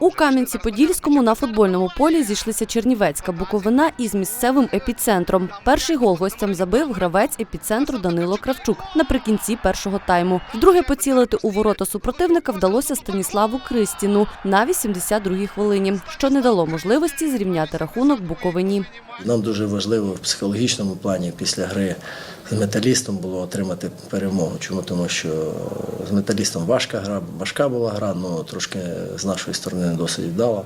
У Кам'янці-Подільському на футбольному полі зійшлися Чернівецька Буковина із місцевим епіцентром. Перший гол гостям забив гравець епіцентру Данило Кравчук наприкінці першого тайму. Вдруге поцілити у ворота супротивника вдалося Станіславу Кристіну на 82-й хвилині, що не дало можливості зрівняти рахунок Буковині. Нам дуже важливо в психологічному плані після гри з металістом було отримати перемогу. Чому? Тому що з металістом важка гра, важка була гра, ну трошки з нашої сторони не досить вдала.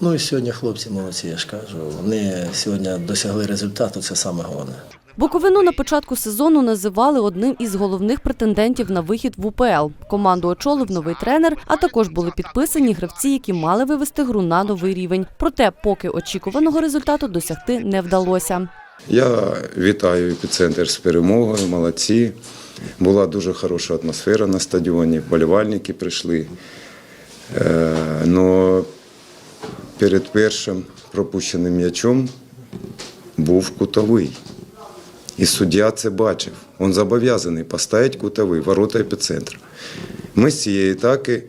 Ну і сьогодні хлопці молодці, я ж кажу. Вони сьогодні досягли результату, це саме головне. Буковину на початку сезону називали одним із головних претендентів на вихід в УПЛ. Команду очолив новий тренер, а також були підписані гравці, які мали вивести гру на новий рівень. Проте, поки очікуваного результату досягти не вдалося. Я вітаю епіцентр з перемогою, молодці. Була дуже хороша атмосфера на стадіоні, вболівальники прийшли. Е, Но перед першим пропущеним м'ячом був кутовий. І суддя це бачив. Він зобов'язаний поставити кутовий, ворота епіцентру. Ми з цієї атаки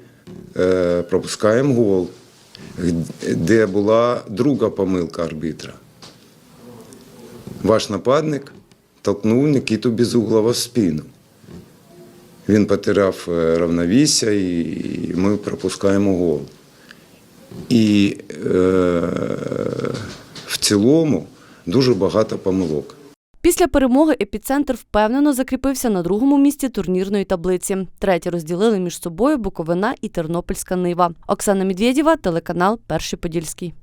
е, пропускаємо гол, де була друга помилка арбітра. Ваш нападник толкнув Нікіту Безуглова в спину. Він потеряв е, равновісся і ми пропускаємо гол. І е, в цілому дуже багато помилок. Після перемоги епіцентр впевнено закріпився на другому місці турнірної таблиці. Третє розділили між собою Буковина і Тернопільська Нива. Оксана Медведєва, телеканал Перший Подільський.